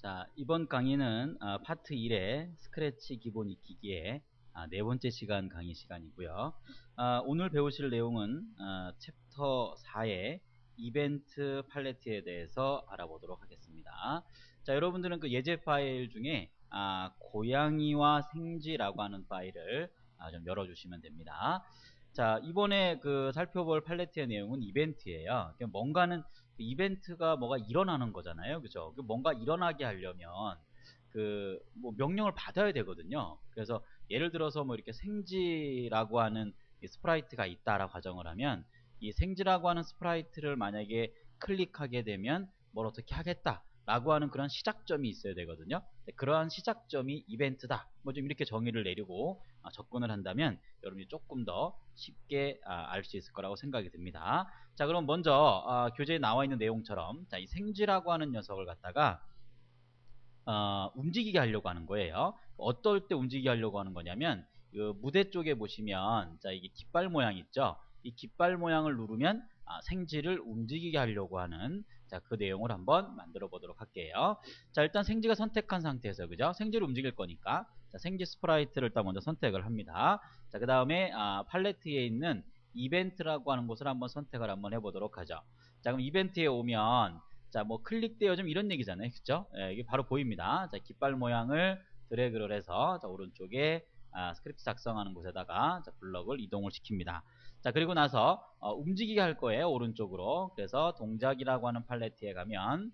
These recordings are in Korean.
자, 이번 강의는 어, 파트 1의 스크래치 기본 익히기의 아, 네 번째 시간 강의 시간이고요. 아, 오늘 배우실 내용은 어, 챕터 4의 이벤트 팔레트에 대해서 알아보도록 하겠습니다. 자, 여러분들은 그 예제 파일 중에 아, 고양이와 생쥐라고 하는 파일을 아, 좀 열어주시면 됩니다. 자, 이번에 그 살펴볼 팔레트의 내용은 이벤트예요. 그러니까 뭔가는 그 이벤트가 뭐가 일어나는 거잖아요. 그죠? 그 뭔가 일어나게 하려면 그 뭐 명령을 받아야 되거든요. 그래서 예를 들어서 뭐 이렇게 생지라고 하는 스프라이트가 있다라고 가정을 하면 이 생지라고 하는 스프라이트를 만약에 클릭하게 되면 뭘 어떻게 하겠다. 라고 하는 그런 시작점이 있어야 되거든요. 네, 그러한 시작점이 이벤트다. 뭐 좀 이렇게 정의를 내리고 아, 접근을 한다면 여러분이 조금 더 쉽게 아, 알수 있을 거라고 생각이 듭니다. 자, 그럼 먼저 아, 교재에 나와 있는 내용처럼 자, 이 생쥐라고 하는 녀석을 갖다가 어, 움직이게 하려고 하는 거예요. 어떨 때 움직이게 하려고 하는 거냐면 그 무대 쪽에 보시면 자 이게 깃발 모양 있죠. 이 깃발 모양을 누르면 아, 생쥐를 움직이게 하려고 하는 자, 그 내용을 한번 만들어 보도록 할게요. 자, 일단 생쥐가 선택한 상태에서 그죠? 생쥐를 움직일 거니까 자, 생쥐 스프라이트를 일단 먼저 선택을 합니다. 자, 그 다음에 아, 팔레트에 있는 이벤트라고 하는 곳을 한번 선택을 한번 해보도록 하죠. 자, 그럼 이벤트에 오면 자, 뭐 클릭되어 좀 이런 얘기잖아요. 그죠? 예, 이게 바로 보입니다. 자, 깃발 모양을 드래그를 해서 자, 오른쪽에 아, 스크립트 작성하는 곳에다가 자, 블럭을 이동을 시킵니다. 자 그리고 나서 어, 움직이게 할 거예요 오른쪽으로. 그래서 동작이라고 하는 팔레트에 가면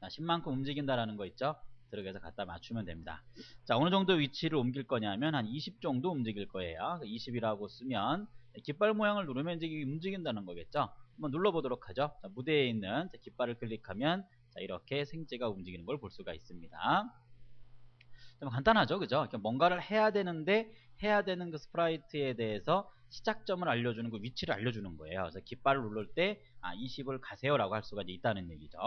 자, 10만큼 움직인다라는 거 있죠? 들어가서 갖다 맞추면 됩니다. 자 어느 정도 위치를 옮길 거냐면 한 20 정도 움직일 거예요. 20이라고 쓰면 깃발 모양을 누르면 이제 움직인다는 거겠죠? 한번 눌러보도록 하죠. 자, 무대에 있는 자, 깃발을 클릭하면 자, 이렇게 생체가 움직이는 걸 볼 수가 있습니다. 좀 간단하죠 그죠? 뭔가를 해야 되는데 해야 되는 그 스프라이트에 대해서 시작점을 알려주는 그 위치를 알려주는 거예요. 그래서 깃발을 누를 때 아, 20을 가세요 라고 할 수가 있다는 얘기죠.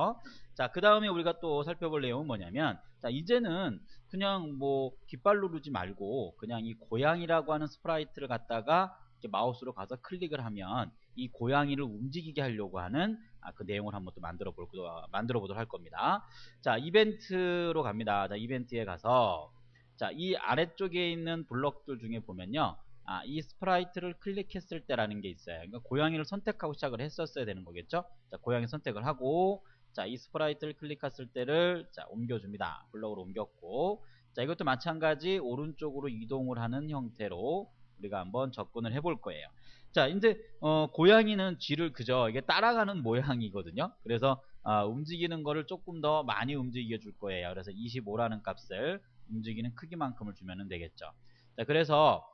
자그 다음에 우리가 또 살펴볼 내용은 뭐냐면 자 이제는 그냥 뭐 깃발 누르지 말고 그냥 이 고양이라고 하는 스프라이트를 갖다가 마우스로 가서 클릭을 하면 이 고양이를 움직이게 하려고 하는 아, 그 내용을 한번 또 만들어 볼 만들어 보도록 할 겁니다. 자, 이벤트로 갑니다. 자, 이벤트에 가서 자, 이 아래쪽에 있는 블럭들 중에 보면요. 아, 이 스프라이트를 클릭했을 때라는 게 있어요. 그러니까 고양이를 선택하고 시작을 했었어야 되는 거겠죠? 자, 고양이 선택을 하고 자, 이 스프라이트를 클릭했을 때를 자, 옮겨줍니다. 블럭으로 옮겼고 자, 이것도 마찬가지 오른쪽으로 이동을 하는 형태로 우리가 한번 접근을 해볼 거예요. 자, 이제 어, 고양이는 쥐를 그저 이게 따라가는 모양이거든요. 그래서 어, 움직이는 거를 조금 더 많이 움직여 줄 거예요. 그래서 25라는 값을 움직이는 크기만큼을 주면 되겠죠. 자, 그래서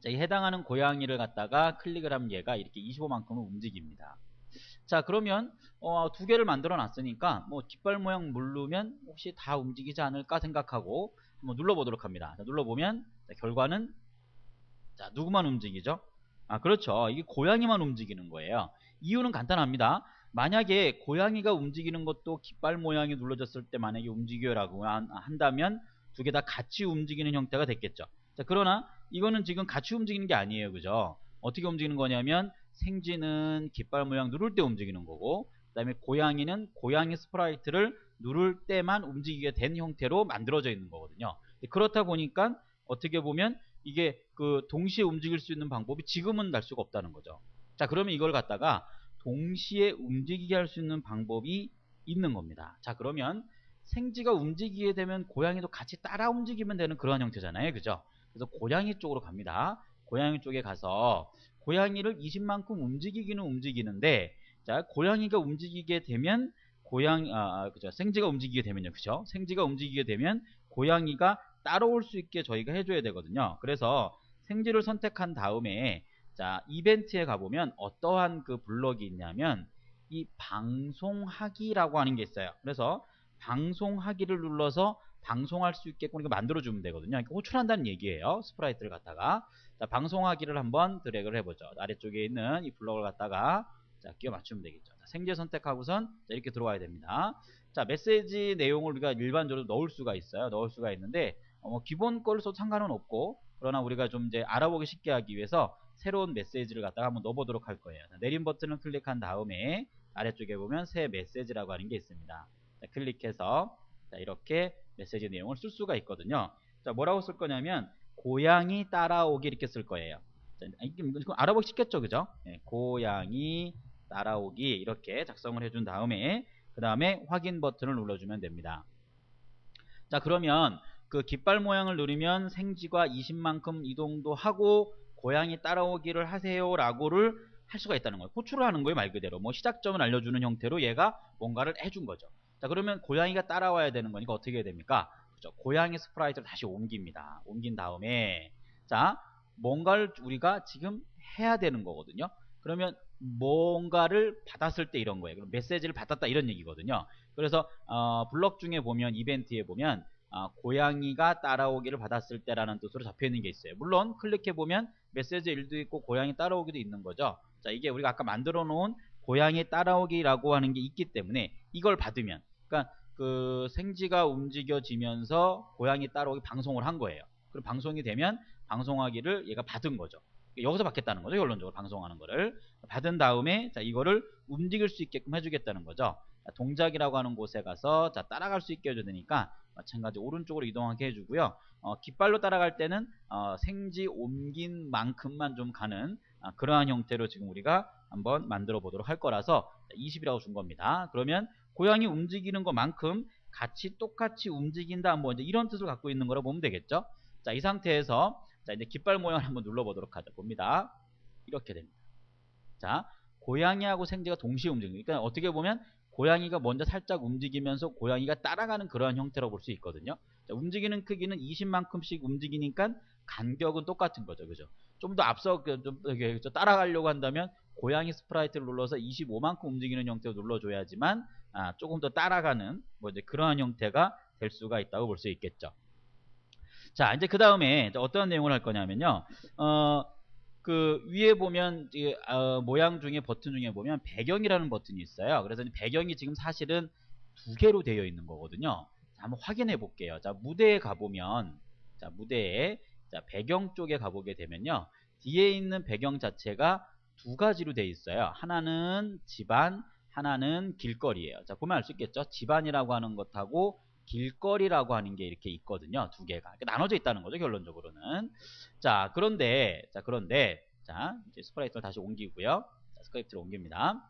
자, 이 해당하는 고양이를 갖다가 클릭을 하면 얘가 이렇게 25만큼을 움직입니다. 자 그러면 어, 두 개를 만들어 놨으니까 뭐 깃발 모양 누르면 혹시 다 움직이지 않을까 생각하고 한번 눌러보도록 합니다. 자, 눌러보면 자, 결과는 자, 누구만 움직이죠? 아, 그렇죠. 이게 고양이만 움직이는 거예요. 이유는 간단합니다. 만약에 고양이가 움직이는 것도 깃발 모양이 눌러졌을 때 만약에 움직여라고 한다면 두 개 다 같이 움직이는 형태가 됐겠죠. 자, 그러나 이거는 지금 같이 움직이는 게 아니에요. 그죠? 어떻게 움직이는 거냐면 생쥐는 깃발 모양 누를 때 움직이는 거고 그 다음에 고양이는 고양이 스프라이트를 누를 때만 움직이게 된 형태로 만들어져 있는 거거든요. 그렇다 보니까 어떻게 보면 이게 그 동시에 움직일 수 있는 방법이 지금은 날 수가 없다는 거죠. 자 그러면 이걸 갖다가 동시에 움직이게 할 수 있는 방법이 있는 겁니다. 자 그러면 생쥐가 움직이게 되면 고양이도 같이 따라 움직이면 되는 그러한 형태잖아요. 그죠? 그래서 고양이 쪽으로 갑니다. 고양이 쪽에 가서 고양이를 20만큼 움직이기는 움직이는데 자 고양이가 움직이게 되면 고양이 아, 아 그죠 생쥐가 움직이게 되면요 그죠 생쥐가 움직이게 되면 고양이가 따라올 수 있게 저희가 해줘야 되거든요. 그래서 생쥐를 선택한 다음에 자 이벤트에 가보면 어떠한 그 블럭이 있냐면 이 방송하기라고 하는 게 있어요. 그래서 방송하기를 눌러서 방송할 수 있게끔 이거 만들어주면 되거든요. 그러니까 호출한다는 얘기예요. 스프라이트를 갖다가 자, 방송하기를 한번 드래그를 해보죠. 아래쪽에 있는 이 블럭을 갖다가 자, 끼워 맞추면 되겠죠. 자, 생제 선택하고선 자, 이렇게 들어와야 됩니다. 자, 메시지 내용을 우리가 일반적으로 넣을 수가 있어요. 넣을 수가 있는데 어, 뭐 기본 걸로 써도 상관은 없고 그러나 우리가 좀 이제 알아보기 쉽게 하기 위해서 새로운 메시지를 갖다가 한번 넣어보도록 할 거예요. 내림 버튼을 클릭한 다음에 아래쪽에 보면 새 메시지라고 하는 게 있습니다. 자, 클릭해서 자, 이렇게 메시지 내용을 쓸 수가 있거든요. 자, 뭐라고 쓸 거냐면 고양이 따라오기 이렇게 쓸 거예요. 자, 이거 알아보기 쉽겠죠, 그죠? 네, 고양이 따라오기 이렇게 작성을 해준 다음에 그 다음에 확인 버튼을 눌러주면 됩니다. 자, 그러면 그 깃발 모양을 누르면 생지가 20만큼 이동도 하고 고양이 따라오기를 하세요 라고를 할 수가 있다는 거예요. 호출을 하는 거예요, 말 그대로. 뭐 시작점을 알려주는 형태로 얘가 뭔가를 해준 거죠. 자, 그러면 고양이가 따라와야 되는 거니까 어떻게 해야 됩니까? 그죠? 고양이 스프라이트를 다시 옮깁니다. 옮긴 다음에 자, 뭔가를 우리가 지금 해야 되는 거거든요. 그러면 뭔가를 받았을 때 이런 거예요. 그럼 메시지를 받았다 이런 얘기거든요. 그래서 어, 블럭 중에 보면 이벤트에 보면 어, 고양이가 따라오기를 받았을 때라는 뜻으로 잡혀 있는 게 있어요. 물론 클릭해 보면 메시지 일도 있고 고양이 따라오기도 있는 거죠. 자, 이게 우리가 아까 만들어 놓은 고양이 따라오기라고 하는 게 있기 때문에 이걸 받으면 그러니까 그 생지가 움직여지면서 고양이 따라오기 방송을 한 거예요. 그럼 방송이 되면 방송하기를 얘가 받은 거죠. 여기서 받겠다는 거죠. 결론적으로 방송하는 거를 받은 다음에 자 이거를 움직일 수 있게끔 해주겠다는 거죠. 자, 동작이라고 하는 곳에 가서 자 따라갈 수 있게 해줘야 되니까 마찬가지 오른쪽으로 이동하게 해주고요. 어, 깃발로 따라갈 때는 어, 생지 옮긴 만큼만 좀 가는 아, 그러한 형태로 지금 우리가 한번 만들어 보도록 할 거라서 20이라고 준 겁니다. 그러면 고양이 움직이는 것만큼 같이 똑같이 움직인다 뭐 이제 이런 뜻을 갖고 있는 거라 보면 되겠죠. 자, 이 상태에서 자, 이제 깃발 모양을 한번 눌러보도록 하죠. 봅니다. 이렇게 됩니다. 자, 고양이하고 생쥐가 동시에 움직이니까 그러니까 어떻게 보면 고양이가 먼저 살짝 움직이면서 고양이가 따라가는 그러한 형태로 볼 수 있거든요. 자, 움직이는 크기는 20만큼씩 움직이니까 간격은 똑같은 거죠. 그죠? 좀 더 앞서 그, 좀 따라가려고 한다면 고양이 스프라이트를 눌러서 25만큼 움직이는 형태로 눌러줘야지만 아, 조금 더 따라가는 뭐 이제 그러한 형태가 될 수가 있다고 볼 수 있겠죠. 자, 이제 그 다음에 어떤 내용을 할 거냐면요. 어, 그 위에 보면 어, 모양 중에 버튼 중에 보면 배경이라는 버튼이 있어요. 그래서 배경이 지금 사실은 두 개로 되어 있는 거거든요. 자, 한번 확인해 볼게요. 자, 무대에 가보면 자, 무대에 자, 배경 쪽에 가보게 되면요. 뒤에 있는 배경 자체가 두 가지로 되어 있어요. 하나는 집안, 하나는 길거리예요. 자, 보면 알 수 있겠죠? 집안이라고 하는 것하고 길거리라고 하는 게 이렇게 있거든요. 두 개가. 나눠져 있다는 거죠, 결론적으로는. 자, 그런데, 자, 그런데, 자, 이제 스프라이트를 다시 옮기고요. 자, 스크립트를 옮깁니다.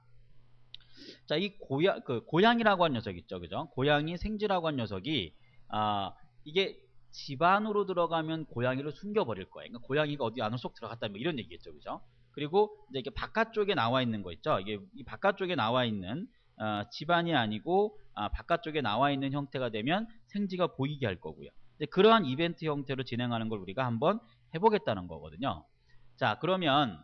자, 이 고양, 그, 고양이라고 하는 녀석 있죠, 그죠? 고양이 생쥐라고 하는 녀석이, 아, 이게 집 안으로 들어가면 고양이를 숨겨버릴 거예요. 그러니까 고양이가 어디 안으로 쏙 들어갔다, 뭐 이런 얘기겠죠, 그죠? 그리고 이제 이게 바깥쪽에 나와 있는 거 있죠? 이게 이 바깥쪽에 나와 있는 어, 집안이 아니고 아, 바깥쪽에 나와 있는 형태가 되면 생지가 보이게 할 거고요. 그러한 이벤트 형태로 진행하는 걸 우리가 한번 해보겠다는 거거든요. 자 그러면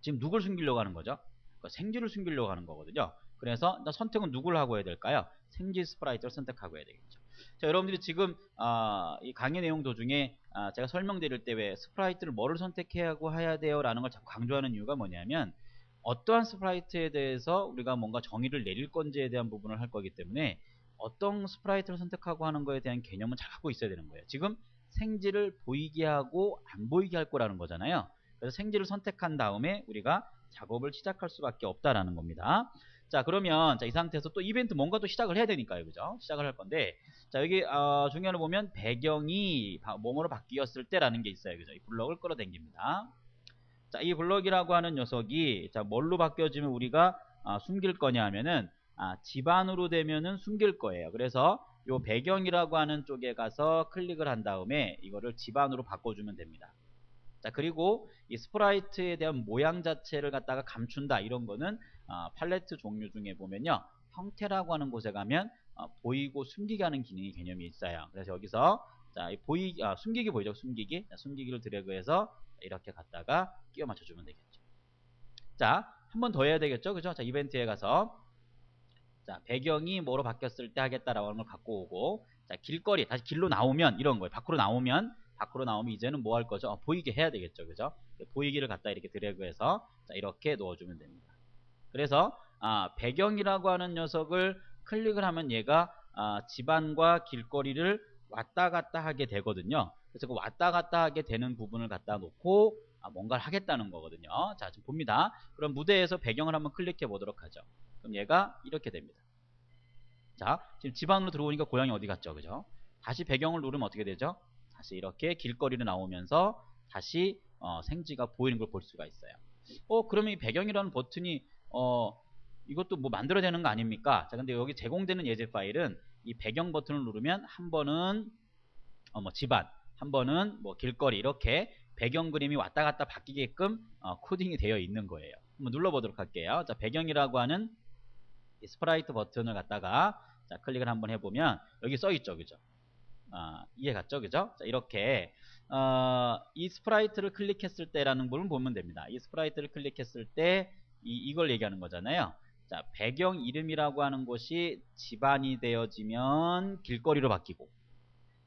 지금 누굴 숨기려고 하는 거죠? 그러니까 생지를 숨기려고 하는 거거든요. 그래서 선택은 누굴 하고 해야 될까요? 생지 스프라이트를 선택하고 해야 되겠죠. 자, 여러분들이 지금 아, 이 강의 내용 도중에 아, 제가 설명드릴 때 왜 스프라이트를 뭐를 선택해야 하고 해야 돼요? 라는 걸 자꾸 강조하는 이유가 뭐냐면 어떠한 스프라이트에 대해서 우리가 뭔가 정의를 내릴 건지에 대한 부분을 할 거기 때문에 어떤 스프라이트를 선택하고 하는 거에 대한 개념은 잘 갖고 있어야 되는 거예요. 지금 생지를 보이게 하고 안 보이게 할 거라는 거잖아요. 그래서 생지를 선택한 다음에 우리가 작업을 시작할 수밖에 없다라는 겁니다. 자 그러면 자, 이 상태에서 또 이벤트 뭔가 또 시작을 해야 되니까요. 그죠? 시작을 할 건데 자 여기 어, 중요한 거 보면 배경이 뭐뭐로 바뀌었을 때라는 게 있어요. 그죠? 이 블럭을 끌어당깁니다. 자, 이 블럭이라고 하는 녀석이 자, 뭘로 바뀌어지면 우리가 아, 숨길 거냐 하면은 아, 집안으로 되면은 숨길 거예요. 그래서 요 배경이라고 하는 쪽에 가서 클릭을 한 다음에 이거를 집안으로 바꿔주면 됩니다. 자 그리고 이 스프라이트에 대한 모양 자체를 갖다가 감춘다 이런 거는 어, 팔레트 종류 중에 보면요 형태라고 하는 곳에 가면 어, 보이고 숨기게 하는 기능이 개념이 있어요. 그래서 여기서 자 보이 아, 숨기기 보이죠 숨기기 자, 숨기기를 드래그해서 이렇게 갖다가 끼워 맞춰주면 되겠죠. 자, 한 번 더 해야 되겠죠. 그죠? 자, 이벤트에 가서 자, 배경이 뭐로 바뀌었을 때 하겠다라고 하는 걸 갖고 오고 자, 길거리 다시 길로 나오면 이런 거예요. 밖으로 나오면 밖으로 나오면 이제는 뭐 할 거죠? 어, 보이게 해야 되겠죠. 그죠? 보이기를 갖다 이렇게 드래그해서 자, 이렇게 넣어주면 됩니다. 그래서 아, 배경이라고 하는 녀석을 클릭을 하면 얘가 아, 집안과 길거리를 왔다 갔다 하게 되거든요. 그래서 그 왔다 갔다 하게 되는 부분을 갖다 놓고 아, 뭔가를 하겠다는 거거든요. 자, 지금 봅니다. 그럼 무대에서 배경을 한번 클릭해 보도록 하죠. 그럼 얘가 이렇게 됩니다. 자, 지금 집 안으로 들어오니까 고양이 어디 갔죠? 그죠? 다시 배경을 누르면 어떻게 되죠? 다시 이렇게 길거리로 나오면서 다시 어, 생지가 보이는 걸 볼 수가 있어요. 어, 그러면 이 배경이라는 버튼이 어, 이것도 뭐 만들어야 되는 거 아닙니까? 자, 근데 여기 제공되는 예제 파일은 이 배경 버튼을 누르면 한 번은 어, 뭐 집안, 한 번은 뭐 길거리 이렇게 배경 그림이 왔다 갔다 바뀌게끔 어, 코딩이 되어 있는 거예요. 한번 눌러보도록 할게요. 자, 배경이라고 하는 이 스프라이트 버튼을 갖다가 자, 클릭을 한번 해보면 여기 써 있죠, 그죠? 아, 이해 갔죠, 그죠? 자, 이렇게 어, 이 스프라이트를 클릭했을 때라는 부분을 보면 됩니다. 이 스프라이트를 클릭했을 때 이, 이걸 얘기하는 거잖아요. 자, 배경 이름이라고 하는 곳이 집안이 되어지면 길거리로 바뀌고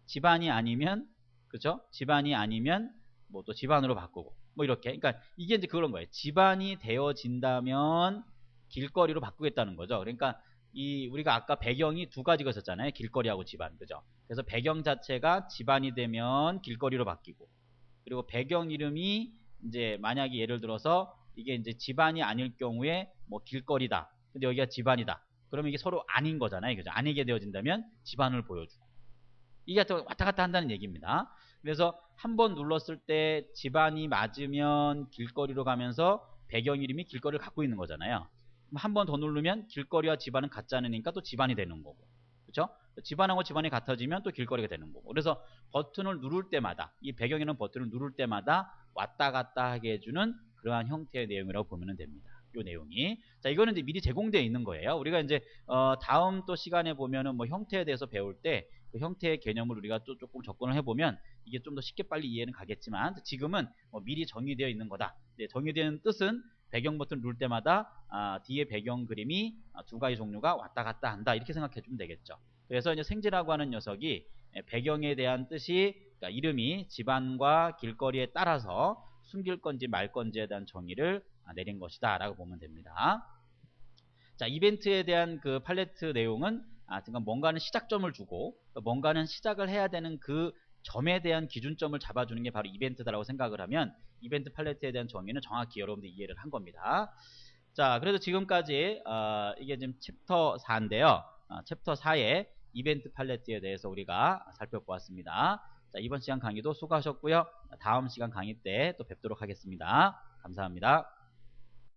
집안이 아니면 그죠? 집안이 아니면 뭐 또 집안으로 바꾸고 뭐 이렇게 그러니까 이게 이제 그런 거예요. 집안이 되어진다면 길거리로 바꾸겠다는 거죠. 그러니까 이 우리가 아까 배경이 두 가지가 있었잖아요. 길거리하고 집안. 그죠? 그래서 배경 자체가 집안이 되면 길거리로 바뀌고 그리고 배경 이름이 이제 만약에 예를 들어서 이게 이제 집안이 아닐 경우에 뭐 길거리다. 근데 여기가 집안이다. 그러면 이게 서로 아닌 거잖아요. 그죠? 아니게 되어진다면 집안을 보여주고 이게 왔다 갔다 한다는 얘기입니다. 그래서 한 번 눌렀을 때 집안이 맞으면 길거리로 가면서 배경 이름이 길거리를 갖고 있는 거잖아요. 한 번 더 누르면 길거리와 집안은 같지 않으니까 또 집안이 되는 거고. 그렇죠? 집안하고 집안이 같아지면 또 길거리가 되는 거고. 그래서 버튼을 누를 때마다 이 배경이라는 버튼을 누를 때마다 왔다 갔다 하게 해주는 그러한 형태의 내용이라고 보면 됩니다. 이 내용이. 자, 이거는 이제 미리 제공되어 있는 거예요. 우리가 이제 어, 다음 또 시간에 보면은 뭐 형태에 대해서 배울 때 그 형태의 개념을 우리가 또 조금 접근을 해보면 이게 좀 더 쉽게 빨리 이해는 가겠지만 지금은 뭐 미리 정의되어 있는 거다. 네, 정의되는 뜻은 배경 버튼 누를 때마다 아, 뒤에 배경 그림이 아, 두 가지 종류가 왔다 갔다 한다 이렇게 생각해 주면 되겠죠. 그래서 이제 생지라고 하는 녀석이 예, 배경에 대한 뜻이 그러니까 이름이 집안과 길거리에 따라서 숨길 건지 말 건지에 대한 정의를 아, 내린 것이다 라고 보면 됩니다. 자 이벤트에 대한 그 팔레트 내용은 아, 그러니까 뭔가는 시작점을 주고 뭔가는 시작을 해야 되는 그 점에 대한 기준점을 잡아주는 게 바로 이벤트다라고 생각을 하면 이벤트 팔레트에 대한 정의는 정확히 여러분들이 이해를 한 겁니다. 자, 그래도 지금까지 어, 이게 지금 챕터 4인데요. 어, 챕터 4의 이벤트 팔레트에 대해서 우리가 살펴보았습니다. 자, 이번 시간 강의도 수고하셨고요. 다음 시간 강의 때 또 뵙도록 하겠습니다. 감사합니다.